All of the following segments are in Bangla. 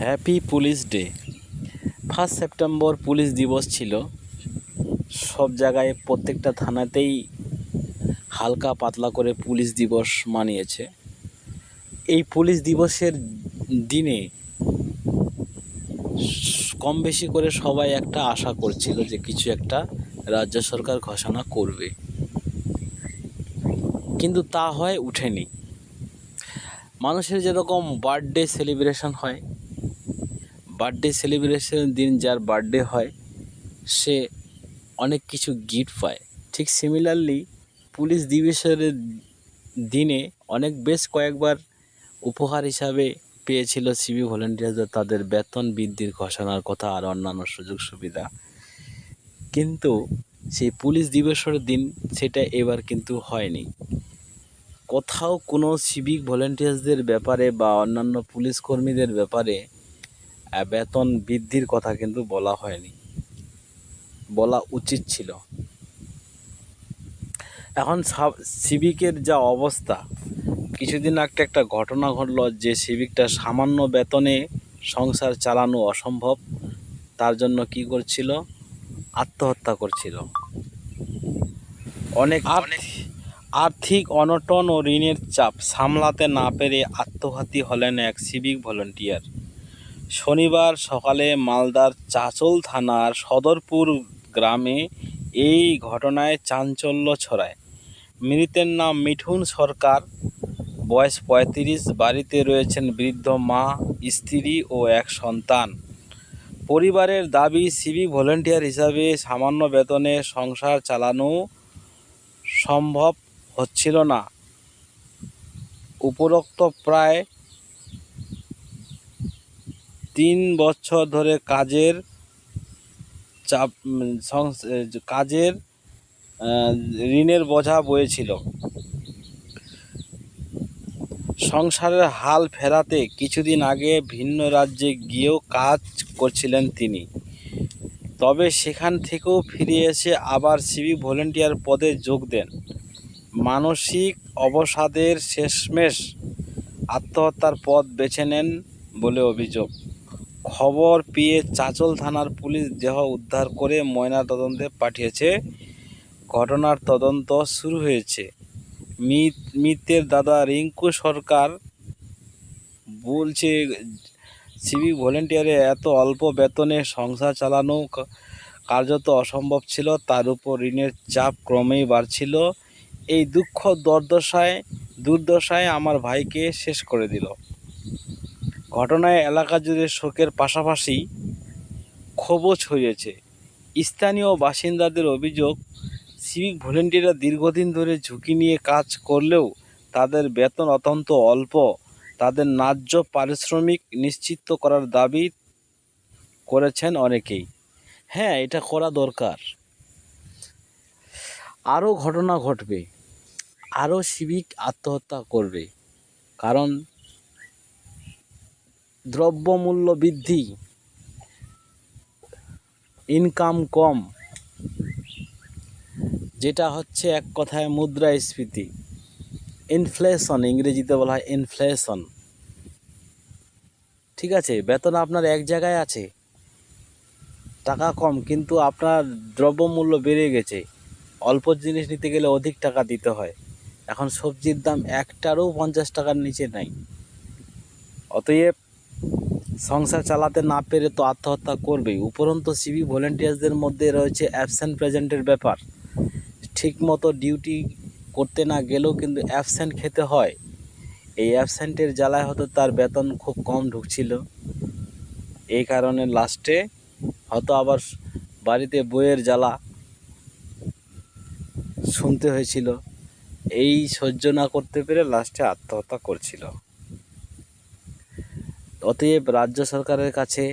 Happy police day. First September police দিবস ছিল। সব জায়গায় প্রত্যেকটা থানাতেই হালকা পাতলা করে পুলিশ দিবস মানিয়েছে। এই পুলিশ দিবসের দিনে কম বেশি করে সবাই একটা আশা করছিল যে কিছু একটা রাজ্য সরকার ঘোষণা করবে। কিন্তু তা হয় উঠেনি। মানুষের যেরকম বার্থডে সেলিব্রেশন হয় বার্থডে সেলিব্রেশনের দিন যার বার্থডে হয়, সে অনেক কিছু গিফট পায়। ঠিক সিমিলারলি পুলিশ দিবসের দিনে অনেক বেশ কয়েকবার উপহার হিসাবে পেয়েছিল সিভি ভলেন্টিয়ারদের তাদের বেতন বৃদ্ধির ঘোষণার কথা আর অন্যান্য সুযোগ সুবিধা। কিন্তু সেই পুলিশ দিবসের দিন সেটা এবার কিন্তু হয়নি। কোথাও কোনো সিভিক ভলেন্টিয়ার্সদের ব্যাপারে বা অন্যান্য পুলিশ কর্মীদের ব্যাপারে বেতন বৃদ্ধির কথা কিন্তু বলা হয়নি। বলা উচিত ছিল। এখন সাব- সিভিকের যা অবস্থা কিছুদিন আগে একটা ঘটনা ঘটলো যে সিভিকটা সামান্য বেতনে সংসার চালানো অসম্ভব তার জন্য কি করছিল? আত্মহত্যা করছিল। অনেক আর্থ- আর্থিক অনটন ও ঋণের চাপ সামলাতে না পেরে আত্মঘাতী হলেন এক সিভিক ভলেন্টিয়ার। শনিবার সকালে মালদার চাচল থানার সদরপুর গ্রামে এই ঘটনায় চাঞ্চল্য ছড়ায়। মৃতের নাম মিঠুন সরকার। বয়স পঁয়ত্রিশ, বাড়িতে রয়েছেন বৃদ্ধ মা, স্ত্রী ও এক সন্তান। পরিবারের দাবি, সিভিক ভলেন্টিয়ার হিসাবে সামান্য বেতনে সংসার চালানো সম্ভব হচ্ছিল না। উপরোক্ত প্রায় তিন বছর ধরে কাজের চাপ যে কাজের ঋণের বোঝা বয়েছিল সংসারের হাল ফেরাতে কিছুদিন আগে ভিন্ন রাজ্যে গিয়েও কাজ করছিলেন তিনি। তবে সেখান থেকেও ফিরে এসে আবার সিভিক ভলেন্টিয়ার পদে যোগ দেন। মানসিক অবসাদের শেষমেশ আত্মহত্যার পথ বেছে নেন বলে অভিযোগ। খবর পেয়ে চাচল থানার পুলিশ দেহ উদ্ধার করে ময়নাতদন্তে পাঠিয়েছে। ঘটনার তদন্ত শুরু হয়েছে। মৃত, মৃতের দাদা রিঙ্কু সরকার বলছে, সিভিক ভলেন্টিয়ারে এত অল্প বেতনে সংসার চালানো কার্যত অসম্ভব ছিল। তার উপর ঋণের চাপ ক্রমেই বাড়ছিল। এই দুঃখ দুর্দশায় দুর্দশায় আমার ভাইকে শেষ করে দিল। ঘটনায় এলাকা জুড়ে শোকের পাশাপাশি ক্ষোভও ছড়িয়েছে স্থানীয় বাসিন্দাদের অভিযোগ, সিভিক ভলেন্টিয়াররা দীর্ঘদিন ধরে ঝুঁকি নিয়ে কাজ করলেও তাদের বেতন অত্যন্ত অল্প। তাদের ন্যায্য পারিশ্রমিক নিশ্চিত করার দাবি করেছেন অনেকেই। হ্যাঁ এটা করা দরকার। আরও ঘটনা ঘটবে। আরও সিভিক আত্মহত্যা করবে। কারণ দ্রব্যমূল্য বৃদ্ধি ইনকাম কম, যেটা হচ্ছে এক কথায় মুদ্রাস্ফীতি। ইনফ্লেশন ইংরেজিতে বলা হয় ইনফ্লেশন ঠিক আছে, বেতন আপনার এক জায়গায় আছে, টাকা কম, কিন্তু আপনার দ্রব্যমূল্য বেড়ে গেছে। অল্প জিনিস নিতে গেলে অধিক টাকা দিতে হয়। এখন সবজির দাম একটারও পঞ্চাশ টাকার নিচে নাই। অতএব সংসার চালাতে না পেরে তো আত্মহত্যা করবেই। উপরন্তু সিভি ভলেন্টিয়ার্সদের মধ্যে রয়েছে অ্যাবসেন্ট প্রেজেন্টের ব্যাপার। ঠিকমতো ডিউটি করতে না গেলেও কিন্তু অ্যাবসেন্ট খেতে হয়। এই অ্যাবসেন্টের জ্বালায় হয়তো তার বেতন খুব কম ঢুকছিল। এই কারণে লাস্টে হয়তো আবার বাড়িতে বইয়ের জ্বালা শুনতে হয়েছিল। এই সহ্য না করতে পেরে লাস্টে আত্মহত্যা করছিল। অতএব রাজ্য সরকারের কাছে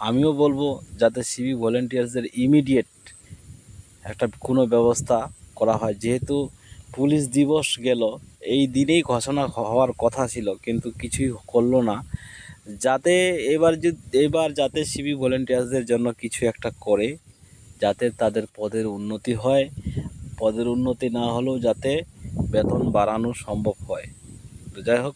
আমিও বলব যাতে সিভি ভলেন্টিয়ার্সদের ইমিডিয়েট একটা কোনো ব্যবস্থা করা হয়। যেহেতু পুলিশ দিবস গেল, এই দিনেই ঘোষণা হওয়ার কথা ছিল, কিন্তু কিছুই করল না। যাতে এবার যদি এবার যাতে সিভি ভলেন্টিয়ার্সদের জন্য কিছু একটা করে, যাতে তাদের পদের উন্নতি হয়, পদের উন্নতি না হলেও যাতে বেতন বাড়ানো সম্ভব হয়। তো যাই হোক